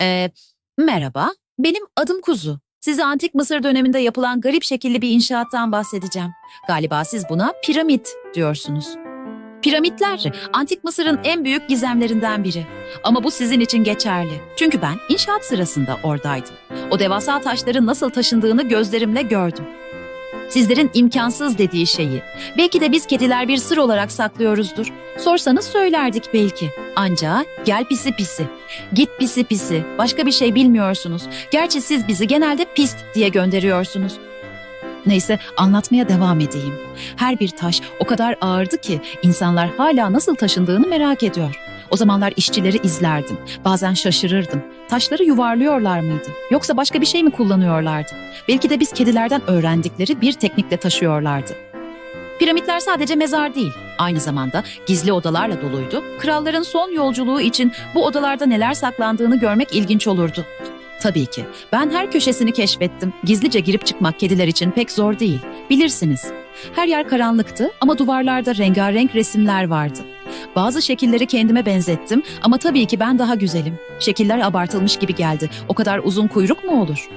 Ee, merhaba, benim adım Kuzu. Size Antik Mısır döneminde yapılan garip şekilli bir inşaattan bahsedeceğim. Galiba siz buna piramit diyorsunuz. Piramitler, Antik Mısır'ın en büyük gizemlerinden biri. Ama bu sizin için geçerli. Çünkü ben inşaat sırasında oradaydım. O devasa taşların nasıl taşındığını gözlerimle gördüm. Sizlerin imkansız dediği şeyi, belki de biz kediler bir sır olarak saklıyoruzdur. Sorsanız söylerdik belki. Ancak gel pisi pisi. Git pisi pisi. Başka bir şey bilmiyorsunuz. Gerçi siz bizi genelde pist diye gönderiyorsunuz. Neyse anlatmaya devam edeyim. Her bir taş o kadar ağırdı ki insanlar hala nasıl taşındığını merak ediyor. O zamanlar işçileri izlerdim. Bazen şaşırırdım. Taşları yuvarlıyorlar mıydı? Yoksa başka bir şey mi kullanıyorlardı? Belki de biz kedilerden öğrendikleri bir teknikle taşıyorlardı. Piramitler sadece mezar değil, aynı zamanda gizli odalarla doluydu. Kralların son yolculuğu için bu odalarda neler saklandığını görmek ilginç olurdu. Tabii ki. Ben her köşesini keşfettim. Gizlice girip çıkmak kediler için pek zor değil. Bilirsiniz. Her yer karanlıktı ama duvarlarda rengarenk resimler vardı. Bazı şekilleri kendime benzettim ama tabii ki ben daha güzelim. Şekiller abartılmış gibi geldi. O kadar uzun kuyruk mu olur?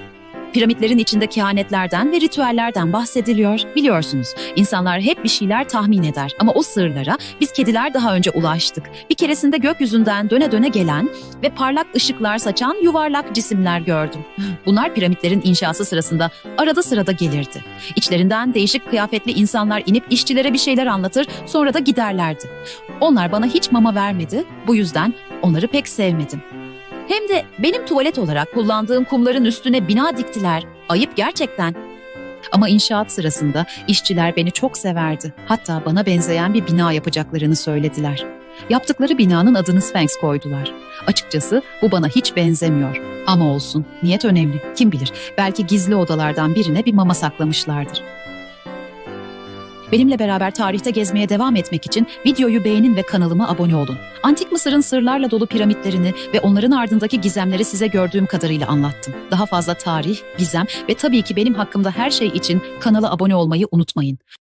Piramitlerin içinde kehanetlerden ve ritüellerden bahsediliyor. Biliyorsunuz, insanlar hep bir şeyler tahmin eder ama o sırlara biz kediler daha önce ulaştık. Bir keresinde gökyüzünden döne döne gelen ve parlak ışıklar saçan yuvarlak cisimler gördüm. Bunlar piramitlerin inşası sırasında arada sırada gelirdi. İçlerinden değişik kıyafetli insanlar inip işçilere bir şeyler anlatır, sonra da giderlerdi. Onlar bana hiç mama vermedi, bu yüzden onları pek sevmedim. Hem de benim tuvalet olarak kullandığım kumların üstüne bina diktiler. Ayıp gerçekten. Ama inşaat sırasında işçiler beni çok severdi. Hatta bana benzeyen bir bina yapacaklarını söylediler. Yaptıkları binanın adını Sphinx koydular. Açıkçası bu bana hiç benzemiyor. Ama olsun, niyet önemli. Kim bilir, belki gizli odalardan birine bir mama saklamışlardır. Benimle beraber tarihte gezmeye devam etmek için videoyu beğenin ve kanalıma abone olun. Antik Mısır'ın sırlarla dolu piramitlerini ve onların ardındaki gizemleri size gördüğüm kadarıyla anlattım. Daha fazla tarih, gizem ve tabii ki benim hakkımda her şey için kanala abone olmayı unutmayın.